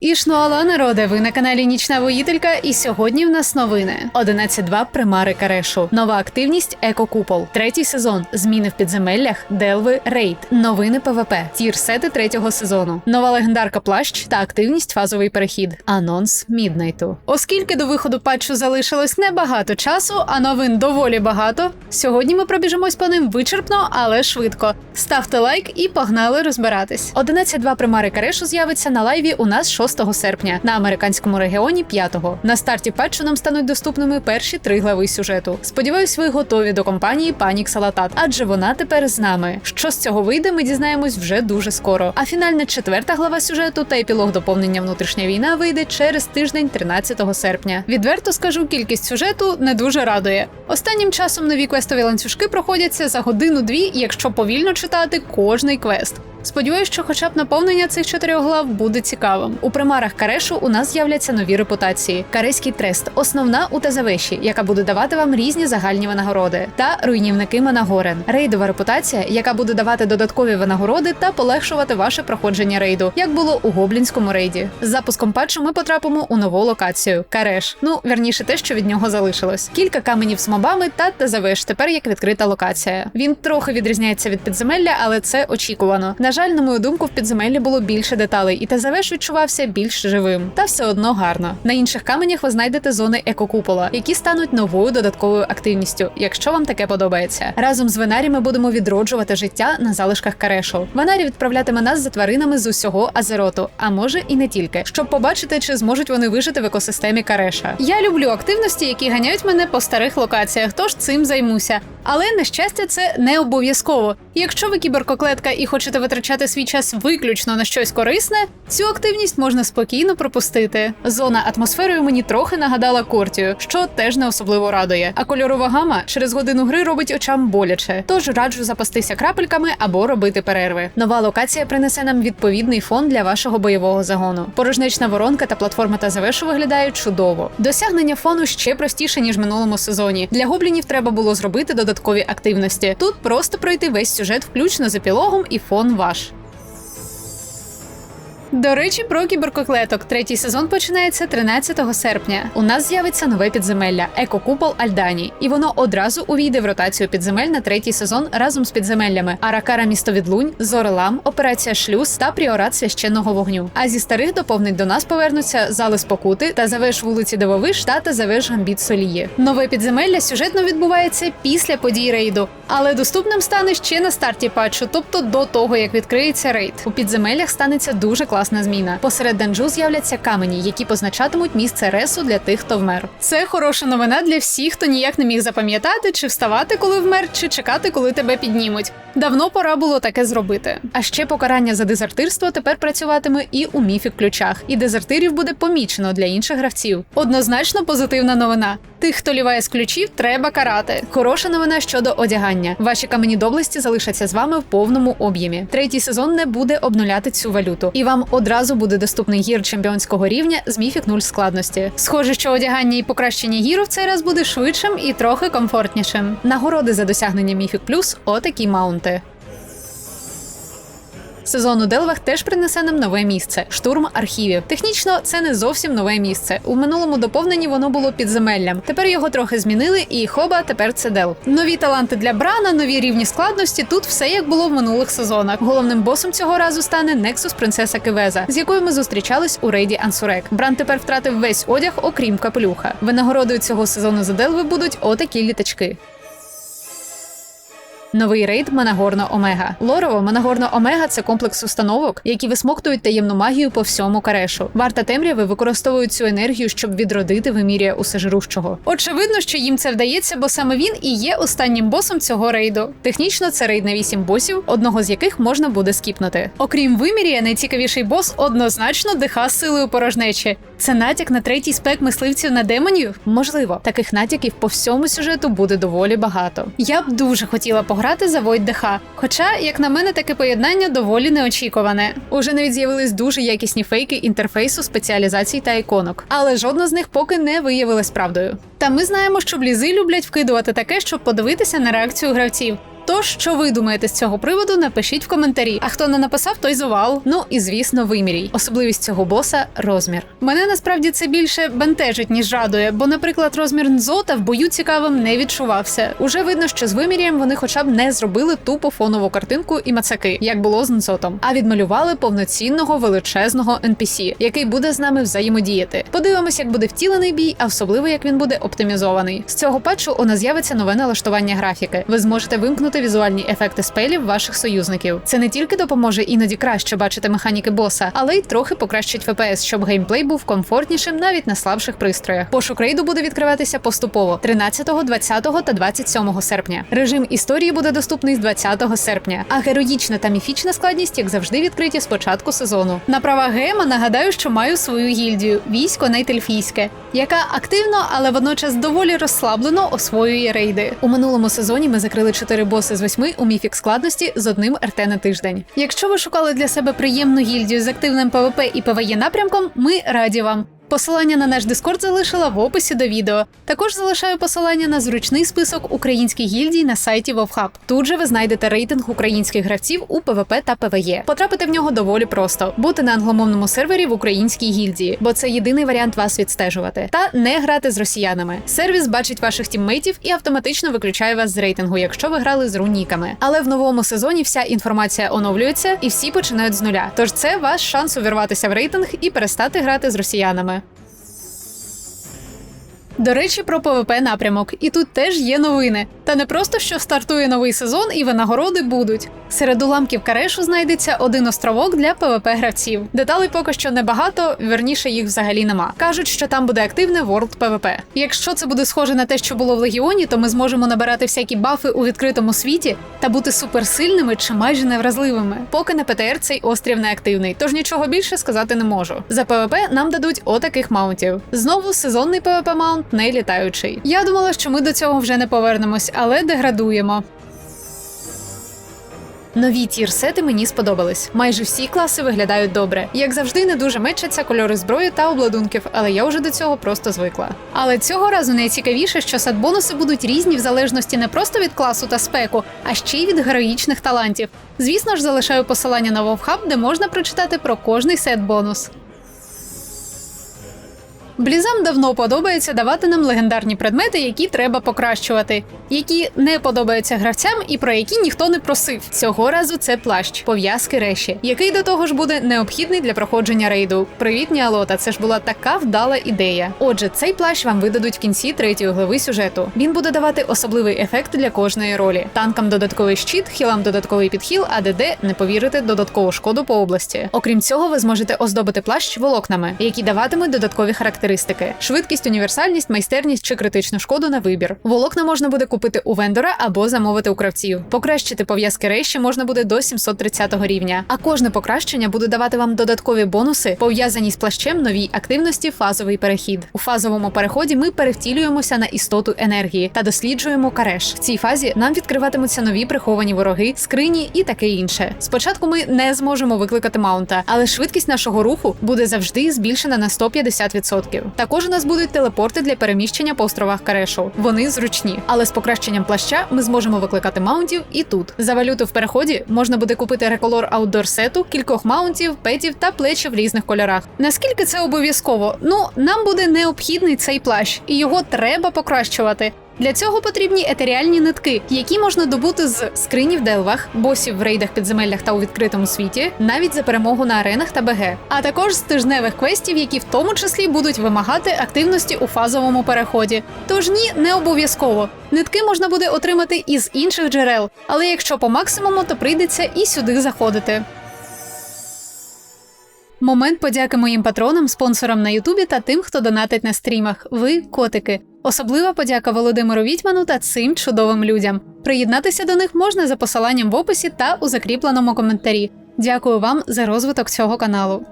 Ішнуала народе, ви на каналі Нічна Воїтелька, і сьогодні в нас новини. 11.2 примари Карешу. Нова активність Екокупол. Третій сезон. Зміни в підземеллях, Делви, Рейд. Новини ПВП. Тір-сети третього сезону. Нова легендарка плащ та активність фазовий перехід. Анонс Міднайту. Оскільки до виходу патчу залишилось небагато часу, а новин доволі багато. Сьогодні ми пробіжимось по ним вичерпно, але швидко. Ставте лайк і погнали розбиратись. 11.2 примари Карешу з'явиться на лайві у нас 6 серпня, на американському регіоні 5-го. На старті патчу нам стануть доступними перші три глави сюжету. Сподіваюсь, ви готові до компанії Панік Салатат, адже вона тепер з нами. Що з цього вийде, ми дізнаємось вже дуже скоро. А фінальна четверта глава сюжету та епілог доповнення внутрішня війна вийде через тиждень, 13 серпня. Відверто скажу, кількість сюжету не дуже радує. Останнім часом нові квестові ланцюжки проходяться за годину-дві, якщо повільно читати кожний квест. Сподіваюсь, що хоча б наповнення цих чотирьох глав буде цікавим. У примарах Карешу у нас з'являться нові репутації: Кареський трест, основна у Тазавеші, яка буде давати вам різні загальні винагороди, та руйнівники Манагорен, рейдова репутація, яка буде давати додаткові винагороди та полегшувати ваше проходження рейду, як було у гоблінському рейді. З запуском патчу ми потрапимо у нову локацію Кареш. Ну вірніше, те, що від нього залишилось. Кілька каменів з мобами та Тазавеш. Тепер як відкрита локація. Він трохи відрізняється від підземелля, але це очікувано. На жаль, на мою думку, в підземеллі було більше деталей, і Тазавеш відчувався більш живим. Та все одно гарно. На інших каменях ви знайдете зони екокупола, які стануть новою додатковою активністю, якщо вам таке подобається. Разом з Венарі ми будемо відроджувати життя на залишках Карешу. Венарі відправлятиме нас за тваринами з усього Азероту, а може і не тільки, щоб побачити, чи зможуть вони вижити в екосистемі Кареша. Я люблю активності, які ганяють мене по старих локаціях, тож цим займуся. Але на щастя, це не обов'язково. Якщо ви кіберкоклетка і хочете витрачати свій час виключно на щось корисне, цю активність можна спокійно пропустити. Зона атмосферою мені трохи нагадала Кортію, що теж не особливо радує. А кольорова гама через годину гри робить очам боляче. Тож раджу запастися крапельками або робити перерви. Нова локація принесе нам відповідний фон для вашого бойового загону. Порожнечна воронка та платформа та Тазавешу виглядають чудово. Досягнення фону ще простіше ніж минулому сезоні. Для гоблінів треба було зробити додаткові активності. Тут просто пройти весь сюжет, включно з епілогом, і фон ваш. Smash. До речі, про кіберкоклеток. Третій сезон починається 13 серпня. У нас з'явиться нове підземелля екокупол Альдані, і воно одразу увійде в ротацію підземель на третій сезон разом з підземеллями Аракара місто відлунь, Зорелам, Операція Шлюз та Пріорат священного вогню. А зі старих доповнень до нас повернуться зали спокути та завеш вулиці Дивовиш та завеш гамбіт Солії. Нове підземелля сюжетно відбувається після подій рейду, але доступним стане ще на старті патчу, тобто до того як відкриється рейд. У підземеллях станеться дуже класна зміна. Посеред данжу з'являться камені, які позначатимуть місце ресу для тих, хто вмер. Це хороша новина для всіх, хто ніяк не міг запам'ятати, чи вставати, коли вмер, чи чекати, коли тебе піднімуть. Давно пора було таке зробити. А ще покарання за дезертирство тепер працюватиме і у міфік ключах, і дезертирів буде помічено для інших гравців. Однозначно позитивна новина. Тих, хто ліває з ключів, треба карати. Хороша новина щодо одягання. Ваші камені доблесті залишаться з вами в повному об'ємі. Третій сезон не буде обнуляти цю валюту, і вам одразу буде доступний гір чемпіонського рівня з міфік 0 складності. Схоже, що одягання і покращення гіру в цей раз буде швидшим і трохи комфортнішим. Нагороди за досягнення міфік плюс отакі маунти. Сезон у Делвах теж принесе нам нове місце штурм архівів. Технічно це не зовсім нове місце. У минулому доповненні воно було підземеллям. Тепер його трохи змінили, і хоба тепер це дел. Нові таланти для Брана, нові рівні складності. Тут все як було в минулих сезонах. Головним босом цього разу стане Нексус Принцеса Кивеза, з якою ми зустрічались у рейді Ансурек. Бран тепер втратив весь одяг, окрім капелюха. Винагородою цього сезону за Делви будуть отакі літачки. Новий рейд Манагорно Омега. Лорово Манагорно Омега це комплекс установок, які висмоктують таємну магію по всьому карешу. Варта темряви використовують цю енергію, щоб відродити виміря усежирущого. Очевидно, що їм це вдається, бо саме він і є останнім босом цього рейду. Технічно це рейд на вісім босів, одного з яких можна буде скіпнути. Окрім вимірія, найцікавіший бос однозначно диха силою порожнечі. Це натяк на третій спек мисливців на демонів? Можливо, таких натяків по всьому сюжету буде доволі багато. Я б дуже хотіла пограти за Войт. Хоча, як на мене, таке поєднання доволі неочікуване. Уже навіть з'явились дуже якісні фейки інтерфейсу, спеціалізацій та іконок, але жодна з них поки не виявилась правдою. Та ми знаємо, що блізи люблять вкидувати таке, щоб подивитися на реакцію гравців. Тож, що ви думаєте з цього приводу, напишіть в коментарі. А хто не написав, той завал. Ну і звісно, вимірій. Особливість цього боса розмір. Мене насправді це більше бентежить, ніж радує, бо, наприклад, розмір Нзота в бою цікавим не відчувався. Уже видно, що з вимір'ям вони хоча б не зробили тупо фонову картинку і мацаки, як було з Нзотом, а відмалювали повноцінного величезного NPC, який буде з нами взаємодіяти. Подивимось, як буде втілений бій, а особливо як він буде оптимізований. З цього патчу у нас з'явиться нове налаштування графіки. Ви зможете вимкнути візуальні ефекти спелів ваших союзників. Це не тільки допоможе іноді краще бачити механіки боса, але й трохи покращить FPS, щоб геймплей був комфортнішим навіть на слабших пристроях. Пошук рейду буде відкриватися поступово 13, 20 та 27 серпня. Режим історії буде доступний з 20 серпня, а героїчна та міфічна складність, як завжди, відкриті з початку сезону. На права гема нагадаю, що маю свою гільдію військо Нейтельфійське, яка активно, але водночас доволі розслаблено освоює рейди. У минулому сезоні ми закрили 4 боси з восьми у міфік складності з одним РТ на тиждень. Якщо ви шукали для себе приємну гільдію з активним ПВП і ПВЄ напрямком, ми раді вам. Посилання на наш Дискорд залишила в описі до відео. Також залишаю посилання на зручний список українських гільдій на сайті Вовхаб. Тут же ви знайдете рейтинг українських гравців у ПВП та ПВЄ. Потрапити в нього доволі просто: бути на англомовному сервері в українській гільдії, бо це єдиний варіант вас відстежувати, та не грати з росіянами. Сервіс бачить ваших тіммейтів і автоматично виключає вас з рейтингу, якщо ви грали з руніками. Але в новому сезоні вся інформація оновлюється і всі починають з нуля. Тож це ваш шанс увірватися в рейтинг і перестати грати з росіянами. До речі, про ПВП напрямок. І тут теж є новини. Та не просто що стартує новий сезон і винагороди будуть. Серед уламків Карешу знайдеться один островок для ПВП гравців. Деталей поки що небагато, верніше їх взагалі нема. Кажуть, що там буде активне World PvP. Якщо це буде схоже на те, що було в Легіоні, то ми зможемо набирати всякі бафи у відкритому світі та бути суперсильними чи майже невразливими. Поки на ПТР цей острів не активний, тож нічого більше сказати не можу. За ПВП нам дадуть отаких маунтів. Знову сезонний ПВП маунт не літаючий. Я думала, що ми до цього вже не повернемось, але деградуємо. Нові тір-сети мені сподобались. Майже всі класи виглядають добре. Як завжди, не дуже мечаться кольори зброї та обладунків, але я вже до цього просто звикла. Але цього разу найцікавіше, що сет-бонуси будуть різні в залежності не просто від класу та спеку, а ще й від героїчних талантів. Звісно ж, залишаю посилання на Вовхаб, де можна прочитати про кожний сет-бонус. Блізам давно подобається давати нам легендарні предмети, які треба покращувати, які не подобаються гравцям і про які ніхто не просив. Цього разу це плащ, пов'язки реші, який до того ж буде необхідний для проходження рейду. Привіт, Ніалота, це ж була така вдала ідея. Отже, цей плащ вам видадуть в кінці третьої глави сюжету. Він буде давати особливий ефект для кожної ролі. Танкам додатковий щит, хілам додатковий підхіл, а ДД, не повірите, додаткову шкоду по області. Окрім цього, ви зможете оздобити плащ волокнами, які даватимуть додаткові характеристики характеристики: швидкість, універсальність, майстерність чи критичну шкоду на вибір. Волокна можна буде купити у вендора або замовити у кравців. Покращити пов'язки рейші можна буде до 730 рівня. А кожне покращення буде давати вам додаткові бонуси, пов'язані з плащем новій активності фазовий перехід. У фазовому переході ми перевтілюємося на істоту енергії та досліджуємо кареш. В цій фазі нам відкриватимуться нові приховані вороги, скрині і таке інше. Спочатку ми не зможемо викликати маунта, але швидкість нашого руху буде завжди збільшена на 150%. Також у нас будуть телепорти для переміщення по островах Карешу. Вони зручні, але з покращенням плаща ми зможемо викликати маунтів і тут. За валюту в переході можна буде купити реколор аутдор сету, кількох маунтів, петів та плечі в різних кольорах. Наскільки це обов'язково? Ну нам буде необхідний цей плащ, і його треба покращувати. Для цього потрібні етеріальні нитки, які можна добути з скрині в делвах, босів в рейдах, підземеллях та у відкритому світі, навіть за перемогу на аренах та БГ, а також з тижневих квестів, які в тому числі будуть вимагати активності у фазовому переході. Тож ні, не обов'язково. Нитки можна буде отримати із інших джерел, але якщо по максимуму, то прийдеться і сюди заходити. Момент подяки моїм патронам, спонсорам на Ютубі та тим, хто донатить на стрімах. Ви котики. Особлива подяка Володимиру Вітьману та цим чудовим людям. Приєднатися до них можна за посиланням в описі та у закріпленому коментарі. Дякую вам за розвиток цього каналу.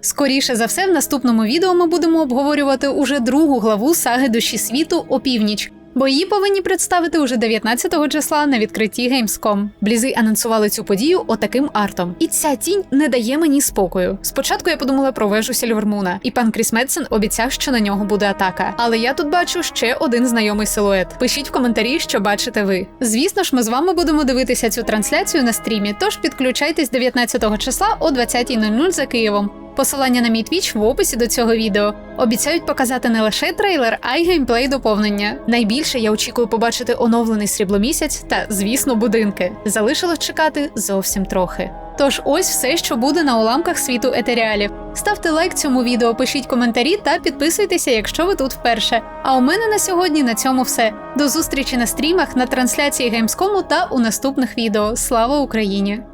Скоріше за все, в наступному відео ми будемо обговорювати уже другу главу саги душі світу опівніч. Бо її повинні представити уже 19 числа на відкритті Gamescom. Блізи анонсували цю подію отаким артом. І ця тінь не дає мені спокою. Спочатку я подумала про вежу Сільвермуна, і пан Кріс Медсен обіцяв, що на нього буде атака. Але я тут бачу ще один знайомий силует. Пишіть в коментарі, що бачите ви. Звісно ж, ми з вами будемо дивитися цю трансляцію на стрімі, тож підключайтесь 19 числа о 20.00 за Києвом. Посилання на мій твіч в описі до цього відео. Обіцяють показати не лише трейлер, а й геймплей доповнення. Найбільше я очікую побачити оновлений срібломісяць та, звісно, будинки. Залишилось чекати зовсім трохи. Тож ось все, що буде на уламках світу етеріалів. Ставте лайк цьому відео, пишіть коментарі та підписуйтеся, якщо ви тут вперше. А у мене на сьогодні на цьому все. До зустрічі на стрімах, на трансляції Gamescom та у наступних відео. Слава Україні!